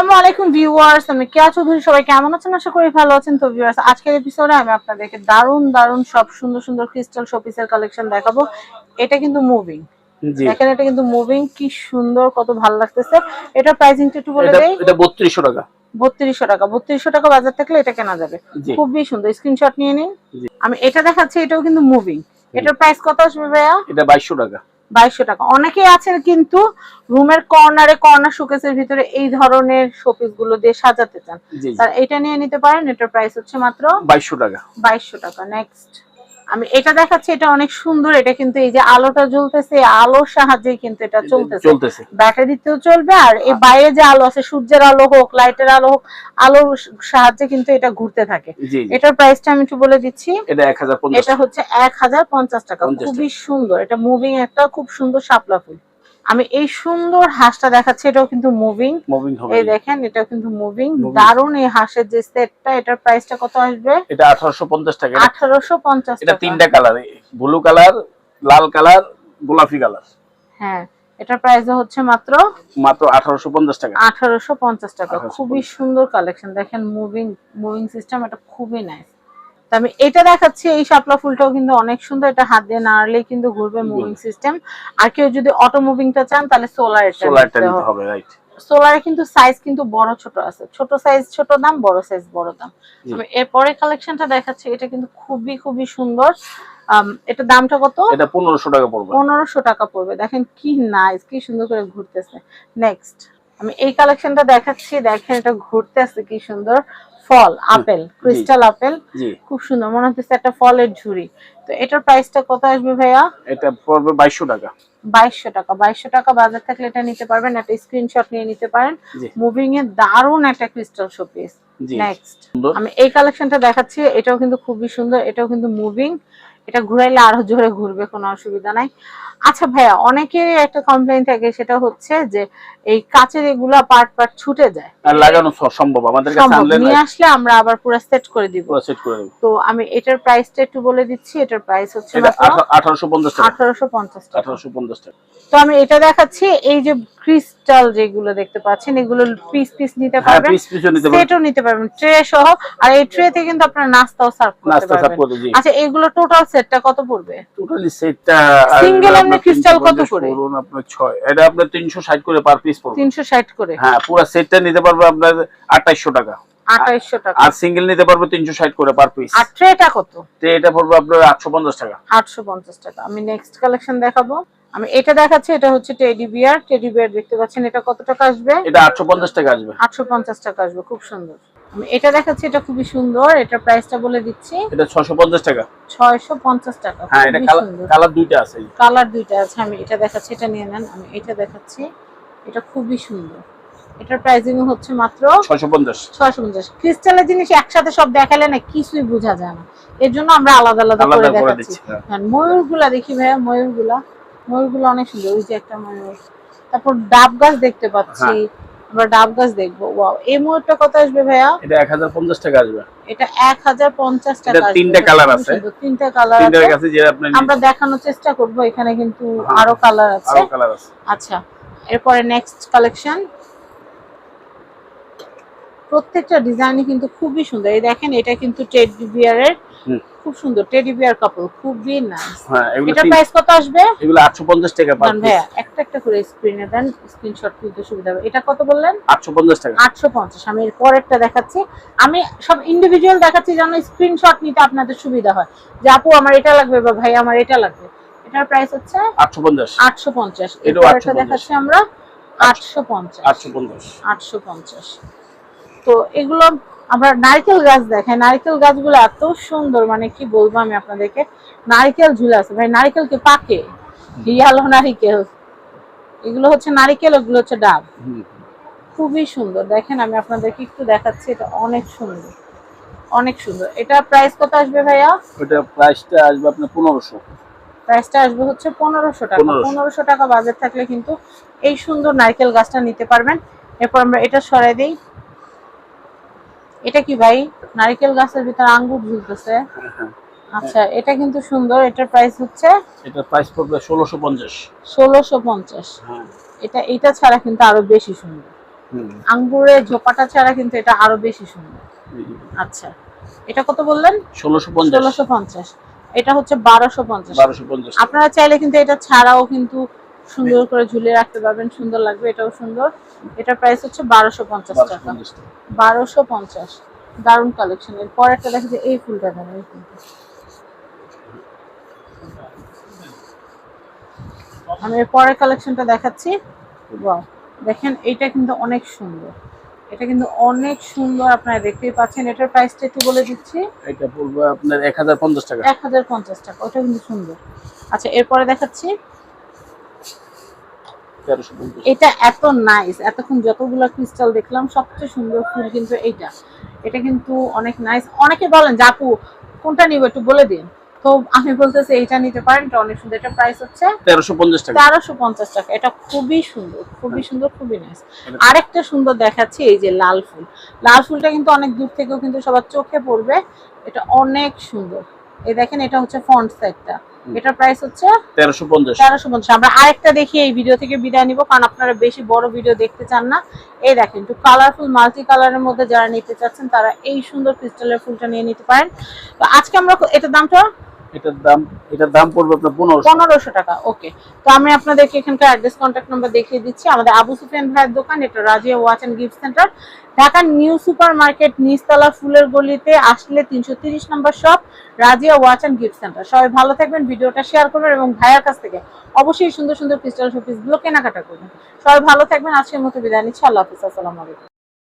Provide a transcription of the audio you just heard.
আসসালামু আলাইকুম ভিউয়ার্স আমি কেয়া চৌধুরী সবাই কেমন আছেন? আশা করি ভালো আছেন। তো ভিউয়ার্স আজকের এপিসোডে আমি আপনাদেরকে দারুণ দারুণ সব সুন্দর সুন্দর ক্রিস্টাল শোপিসের কালেকশন দেখাবো। এটা কিন্তু মুভিং দেখেন এটা কিন্তু মুভিং কি সুন্দর কত ভালো লাগতেছে। এটা প্রাইসিংটা একটু বলে দেই। এটা বত্রিশশো টাকা। বত্রিশশো টাকা। বত্রিশশো টাকা বাজার থাকলে এটা কেনা যাবে। খুবই সুন্দর। স্ক্রিনশট নিয়ে নিন। আমি এটা দেখাচ্ছি এটাও কিন্তু মুভিং এটার প্রাইস কত আসবে ভাইয়া? এটা বাইশশো টাকা। বাইশশো টাকা। অনেকেই আছেন কিন্তু রুমের কর্নারে কর্নার শোকেসের ভিতরে এই ধরনের শোপিসগুলো দিয়ে সাজাতে চান। এটা নিয়ে নিতে পারেন এটার প্রাইস হচ্ছে মাত্র বাইশশো টাকা। বাইশশো টাকা। নেক্সট আমি এটা দেখাচ্ছি এটা অনেক সুন্দর এটা কিন্তু এই যে আলোটা জ্বলতেছে আলোর সাহায্যে কিন্তু এটা চলতেছে। ব্যাটারিতেও চলবে আর এই বাইরে যে আলো আছে সূর্যের আলো হোক লাইটের আলো হোক আলোর সাহায্যে কিন্তু এটা ঘুরতে থাকে। এটার প্রাইসটা আমি একটু বলে দিচ্ছি। এটা হচ্ছে এক হাজার পঞ্চাশ টাকা। খুবই সুন্দর। এটা মুভিং একটা খুব সুন্দর শাপলা ফুল। আমি এই সুন্দর হাঁসটা দেখাচ্ছি এটাও কিন্তু মুভিং এই দেখেন এটাও কিন্তু মুভিং দারুণ এই হাঁসের যে সেটটা এটার প্রাইসটা কত আসবে? এটা আঠারোশো পঞ্চাশ টাকা। এটা- আঠারোশো পঞ্চাশ এটা তিনটা কালার ব্লু কালার লাল কালার গোলাপি কালার হ্যাঁ এটার প্রাইস হচ্ছে মাত্র মাত্র আঠারোশো পঞ্চাশ টাকা। আঠারোশো পঞ্চাশ টাকা। খুবই সুন্দর কালেকশন দেখেন মুভিং মুভিং সিস্টেম এটা খুবই নাইস তা আমি এটা দেখাচ্ছি এই শাপলা ফুলটাও কিন্তু অনেক সুন্দর এটা হাত দিয়ে নাড়লেই কিন্তু ঘুরবে মুভিং সিস্টেম আর কেউ যদি অটো মুভিংটা চান তাহলে সোলার এটা সোলারটা নিতে হবে। রাইট সোলারে কিন্তু সাইজ কিন্তু বড় ছোট আছে ছোট সাইজ ছোট দাম বড় সাইজ বড় দাম। এরপরে কালেকশনটা দেখাচ্ছি এটা কিন্তু খুবই খুবই সুন্দর। এটা দামটা কত? এটা পনেরোশো টাকা পড়বে। পনেরোশো টাকা পড়বে। দেখেন কি নাইস কি সুন্দর করে ঘুরতেছে। নেক্সট আমি এই কালেকশনটা দেখাচ্ছি দেখেন এটা ঘুরতেছে কি সুন্দর। ফল আপেল ক্রিস্টাল আপেল। খুব সুন্দর মনে হচ্ছে একটা ফলের ঝুড়ি। তো এটার প্রাইসটা কত আসবে ভাইয়া? এটা পড়বে বাইশশো টাকা। বাইশশো টাকা। বাইশশো টাকা বাজার থাকলে এটা নিতে পারবেন একটা স্ক্রিনশট নিয়ে নিতে পারেন। মুভিং এ দারুণ একটা ক্রিস্টাল শোপিস নেক্সট আমি এই কালেকশনটা দেখাচ্ছি এটাও কিন্তু খুবই সুন্দর এটাও কিন্তু মুভিং এটা ঘুরাইলে আরও জোরে ঘুরবে কোনো অসুবিধা নাই। আচ্ছা ভাইয়া অনেকের একটা কমপ্লেইন থাকে সেটা হচ্ছে যে এই কাচের এগুলা পার্ট পার্ট ছুটে যায়। লাগানো সম্ভব আমাদের কাছে আনলে নিয়ে আসলে আমরা আবার পুরো সেট করে দিব। সেট করে দেবো। তো আমি এটার প্রাইসটা একটু বলে দিচ্ছি এটার প্রাইস হচ্ছে এটা মাত্র আঠারোশো পঞ্চাশ টাকা। আঠারোশো পঞ্চাশ টাকা। আঠারোশো পঞ্চাশ টাকা। তো আমি এটা দেখাচ্ছি এই যে ক্রিস্টাল যেগুলো দেখতে পাচ্ছেন এগুলো পিস পিস নিতে হ্যাঁ পারবেন পিস পিছু নিতে পারবে সেটও নিতে পারবেন ট্রে সহ। আর এই ট্রেতে কিন্তু আপনারা নাস্তাও সার্ভ করতে পারবেন। জি। আচ্ছা এগুলো টোটাল সেটটা কত পড়বে? টোটালি সেটটা Single এমনি crystal কত করে? ধরুন আপনার ছয়। এটা আপনার তিনশো ষাট করে পার পিস পড়বে। তিনশো ষাট করে? হ্যাঁ পুরো সেটটা নিতে পারবে আপনার আঠাইশশো টাকা। আঠাইশশো টাকা। আর সিঙ্গেল নিতে পারবে তিনশো ষাট করে পার পিস আর ট্রেটা কত? এটা পড়বে আপনার আটশো পঞ্চাশ টাকা। আটশো পঞ্চাশ টাকা। আমি নেক্সট কালেকশন দেখাবো। আমি এটা দেখাচ্ছি এটা হচ্ছে টেডি বিয়ার টেডি বিয়ার দেখতে পাচ্ছেন এটা কত টাকা আসবে? এটা আটশো পঞ্চাশ টাকা আসবে। আটশো পঞ্চাশ টাকা আসবে খুব সুন্দর। এটা দেখাচ্ছি এটা খুবই সুন্দর। এটা প্রাইসটা বলে দিচ্ছি। এটা ছশো পঞ্চাশ টাকা। ছয়শো পঞ্চাশ টাকা হ্যাঁ এটা সুন্দর। কালার দুইটা আছে কালার দুইটা আছে আমি এটা দেখাচ্ছি এটা নিয়ে নেন আমি এটা দেখাচ্ছি। এটা খুবই সুন্দর। এটার প্রাইসিং হচ্ছে মাত্র ছশো পঞ্চাশ। ছয়শো পঞ্চাশ। ক্রিস্টালের জিনিস একসাথে সব দেখালে না কিছুই বোঝা যায় না। এর জন্য আমরা আলাদা আলাদা করে দেখাচ্ছি। হ্যাঁ। হ্যাঁ, ময়ূরগুলা দেখি ভাইয়া ময়ূরগুলা। ময়ূরগুলো অনেক সুন্দর ওই যে একটা ময়ূর। তারপর ডাব গাছ দেখতে পাচ্ছি। হ্যাঁ। আমরা ডাব গাছ দেখব। ওয়াও এই ময়ূরটা কত আসবে ভাইয়া? এটা এক হাজার পঞ্চাশ টাকা আসবে। এটা এক হাজার পঞ্চাশ টাকা এটা। তিনটা colour আছে। তিনটা কালার কাছে যে আমরা দেখানোর চেষ্টা করব এখানে কিন্তু হ্যাঁ। আরও কালার আছে। আরও কালার আছে। আচ্ছা এরপরে নেক্সট কালেকশন প্রত্যেকটা ডিজাইনই কিন্তু খুবই সুন্দর। এই দেখেন এটা কিন্তু টেডি বিয়ারের হুম। খুব সুন্দর। টেডি বিয়ার কাপড় খুবই নাইস হ্যাঁ এগুলো প্রাইস কত আসবে? এগুলো আটশো পঞ্চাশ টাকা পার ভাইয়া একটা একটা করে স্ক্রিনে দেন স্ক্রিনশট তুলতে সুবিধা হবে। এটা কত বললেন? আটশো পঞ্চাশ টাকা। আটশো পঞ্চাশ। আমি এর পরেরটা দেখাচ্ছি। আমি সব ইন্ডিভিজুয়াল দেখাচ্ছি যেন স্ক্রিনশট নিতে আপনাদের সুবিধা হয়। যে আপু আমার এটা লাগবে বা ভাই আমার এটা লাগবে। এটার প্রাইস হচ্ছে আটশো পঞ্চাশ। আটশো পঞ্চাশ। এটাও এরপর 850 দেখাচ্ছি আমরা আটশো পঞ্চাশ। আটশো পঞ্চাশ। আটশো পঞ্চাশ। তো এগুলো আমরা নারকেল গাছ দেখাই। নারকেল গাছগুলো এত সুন্দর মানে কি বলব আমি আপনাদেরকে? নারকেল ঝুলে আছে। ভাই নারকেল কি পাকে? হিয়ালো নারিকেল। এগুলো হচ্ছে নারকেল ওগুলো হচ্ছে ডাব। খুবই সুন্দর। দেখেন আমি আপনাদেরকে একটু দেখাচ্ছি এটা অনেক সুন্দর। অনেক সুন্দর। এটা প্রাইস কত আসবে ভাইয়া? ওটা প্রাইসটা আসবে আপনার পনেরোশো। প্রাইসটা আসবে হচ্ছে পনেরোশো টাকা। 1500 পনেরোশো টাকা বাজেট থাকলে কিন্তু এই সুন্দর নারকেল গাছটা নিতে পারবেন। এরপর আমরা এটা সরাই দিই। এটা কি ভাই? নারকেল গাছের ভিতর আঙ্গুর ঝুলতেছে। হ্যাঁ। আচ্ছা এটা কিন্তু সুন্দর। এটার প্রাইস হচ্ছে এটা প্রাইস পড়বে ষোলোশো পঞ্চাশ। ষোলোশো পঞ্চাশ। হ্যাঁ। এটা এটা ছাড়া কিন্তু আরও বেশি সুন্দর। হুম। আঙ্গুরের ঝোপাটা ছাড়া কিন্তু এটা আরও বেশি সুন্দর। আচ্ছা এটা কত বললেন? ষোলোশো পঞ্চাশ। ষোলোশো পঞ্চাশ। এটা হচ্ছে বারোশো পঞ্চাশ। বারোশো পঞ্চাশ। আপনারা চাইলে কিন্তু এটা ছাড়াও কিন্তু সুন্দর করে ঝুলিয়ে রাখতে পারবেন সুন্দর লাগবে এটাও সুন্দর। এটার প্রাইস হচ্ছে বারোশো পঞ্চাশ টাকা। বারোশো পঞ্চাশ দারুণ কালেকশন এর পরেরটা দেখা যায় এই ফুলটা দেন এই ফুলটা। আমি এর পরের কালেকশনটা দেখাচ্ছি। দেখেন এটা কিন্তু অনেক সুন্দর। এটা কিন্তু অনেক সুন্দর আপনারা দেখতেই পাচ্ছেন। এটার প্রাইসটা একটু বলে দিচ্ছি। এটা পড়বে আপনার এক হাজার পঞ্চাশ টাকা। এক হাজার পঞ্চাশ টাকা ওটা কিন্তু সুন্দর। আচ্ছা এরপরে দেখাচ্ছি। এটা এত নাইস এতক্ষণ যতগুলো ক্রিস্টাল দেখলাম সবচেয়ে সুন্দর ফুল কিন্তু এইটা। এটা কিন্তু অনেক নাইস অনেকে বলেন যে আপু কোনটা নিব একটু বলে দিন। তো আমি বলতেছি এইটা নিতে পারেন এটা অনেক সুন্দর। এটা প্রাইস হচ্ছে তেরোশো পঞ্চাশ টাকা। এটা খুবই সুন্দর খুবই সুন্দর খুবই নাইস আরেকটা সুন্দর দেখাচ্ছি এই যে লাল ফুল। লাল ফুলটা কিন্তু অনেক দূর থেকেও কিন্তু সবার চোখে পড়বে। এটা অনেক সুন্দর। এই দেখেন এটা হচ্ছে ফন্ট সাইডটা এটার প্রাইস হচ্ছে তেরোশো পঞ্চাশ। তেরোশো পঞ্চাশ। আমরা আরেকটা দেখি এই ভিডিও থেকে বিদায় নিব কারণ আপনারা বেশি বড় ভিডিও দেখতে চান না। এই দেখেন একটু কালারফুল মাল্টি কালারের মধ্যে যারা নিতে চাচ্ছেন তারা এই সুন্দর ক্রিস্টালের ফুলটা নিয়ে নিতে পারেন। তো আজকে আমরা এটার দামটা? এটার দাম এটার দাম পড়বে আপনার পনেরোশো। পনেরোশো টাকা ওকে তো আমি আপনাদেরকে এখানকার অ্যাড্রেস কন্ট্যাক্ট নাম্বার দেখিয়ে দিচ্ছি। আমাদের আবু ভাইয়ের দোকান, এটা Razia watch and gift centre. ঢাকার নিউ সুপার মার্কেট নিচতলা ফুলের গলিতে আসলে তিনশো তিরিশ নম্বর shop Razia watch and gift centre. সবাই ভালো থাকবেন, ভিডিওটা শেয়ার করবেন এবং ভাইয়ার কাছ থেকে অবশ্যই সুন্দর সুন্দর ক্রিস্টাল শোপিসগুলো কেনাকাটা করবেন সবাই ভালো থাকবেন, আজকের মতো বিদায় নিচ্ছি। আল্লাহ হাফিজ, আসসালামু আলাইকুম।